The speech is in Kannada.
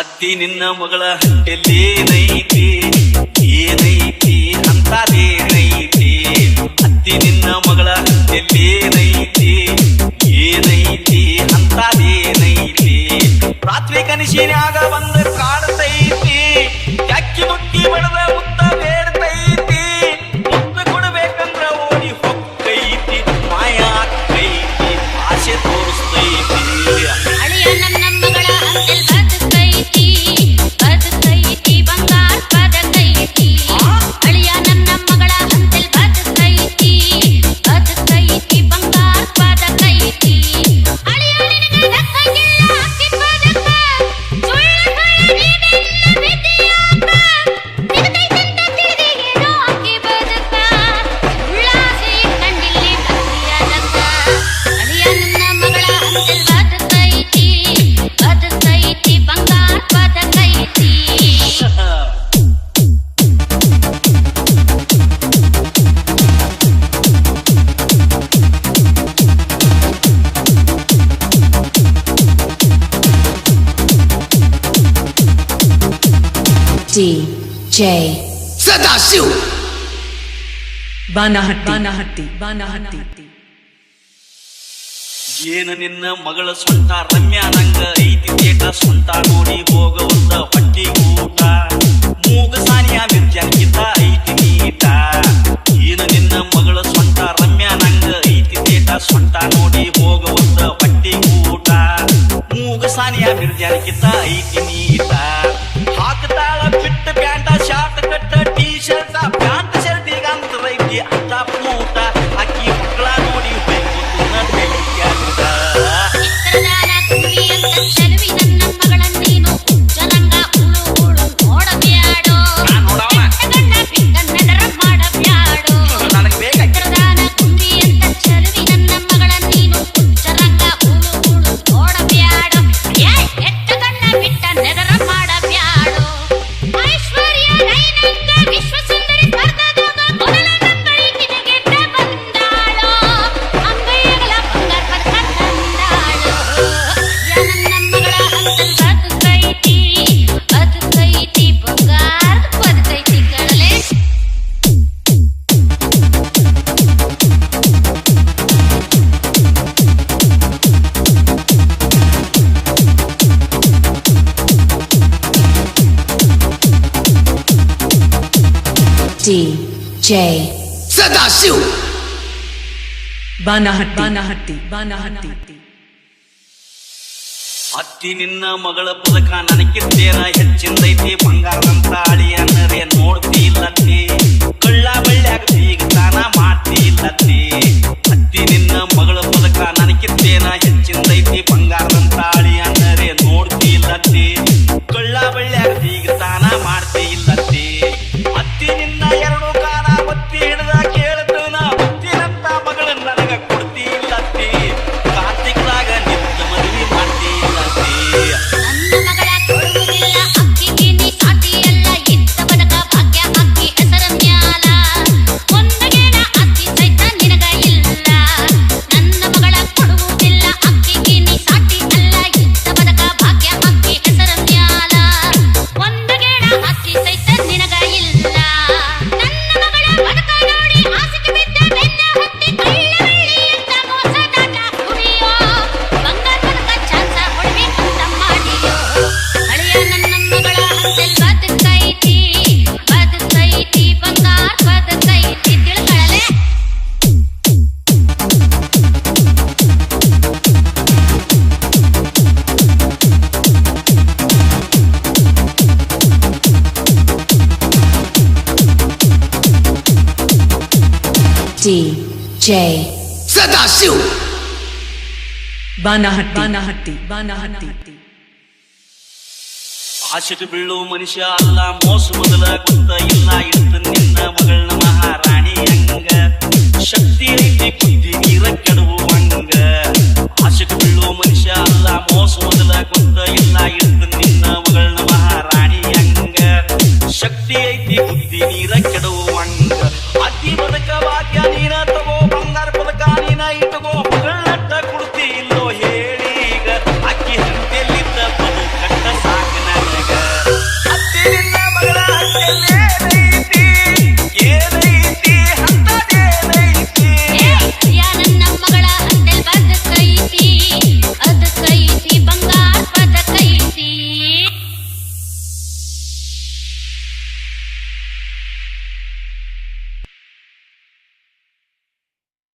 ಅತ್ತಿ ನಿನ್ನ ಮಗಳ ಹಂಟೆಲ್ಲಿ ನೈತಿ ಏನೈತಿ ಅಂತಾದೇನೈತಿ ಅತ್ತಿ ನಿನ್ನ ಮಗಳ ಹಂಟೆಲ್ಲಿ ನೈತಿ ಏನೈತಿ ಅಂತಾದೇನೈತಿ ರಾತ್ರಿ ಕನಸಿನ್ಯಾಗ ಬಂದ ಕಾಡತೈತಿ ಅಕ್ಕಿ ಮುಕ್ಕಿ ಬಡದ ಮುತ್ತ ಬೇಡ್ತೈತಿ ಮುಂದೆ ಕೊಡ್ಬೇಕಂದ್ರ ಓಡಿ ಹೊಕ್ಕೈತಿ, ಮಾಯ ಆಸೆ ತೋರಿಸ್ತೈತಿ DJ ಸದಾಶಿವ್. ಬಾನಹಟ್ಟಿ. ಬಾನಹಟ್ಟಿ. ಬಾನಹಟ್ಟಿ. ಏನ ನಿನ್ನ ಮಗಳ ಸ್ವಂತ ರಮ್ಯ ನಂಗ ಐತಿ ತೇಟ ಸ್ವಂತ ನೋಡಿ ಹೋಗವಂತ ಹೊಟ್ಟಿ ಊಟ. ಮೂಗ ಸಾನಿಯ ವಿದ್ಯಾಕಿತ ಐತಿ ನೀಟ. ಏನ ನಿನ್ನ ಮಗಳ ಸ್ವಂತ ರಮ್ಯ ನಂಗ ಐತಿ ತೇಟ ಸ್ವಂತ ನೋಡಿ ಹೋಗವಂತ ಹೊಟ್ಟಿ ಊಟ. ಮೂಗ ಸಾನಿಯ ವಿದ್ಯಾಕಿತ ಐತಿ ನೀಟ. DJ சதாசிவ் ಬಾನಹಟ್ಟಿ ಬಾನಹಟ್ಟಿ ಬಾನಹಟ್ಟಿ ಹತ್ತಿ ನಿನ್ನ ಮಗಳ ಪದಕ ನನಗೆ ತೇರ ಹೆಚ್ಚಿಂದೈತಿ DJ సదాశివ్ బాణహట్టి బాణహట్టి బాణహట్టి ಆಶಿಟ್ಟು ಬೀಳು ಮನುಷ್ಯ ಅಲ್ಲ ಮೋಸ ಮೊದಲ ಗೊತ್ತ ಇಲ್ಲ ಇರ್ತನ ಇಟ್ಟುಕೋ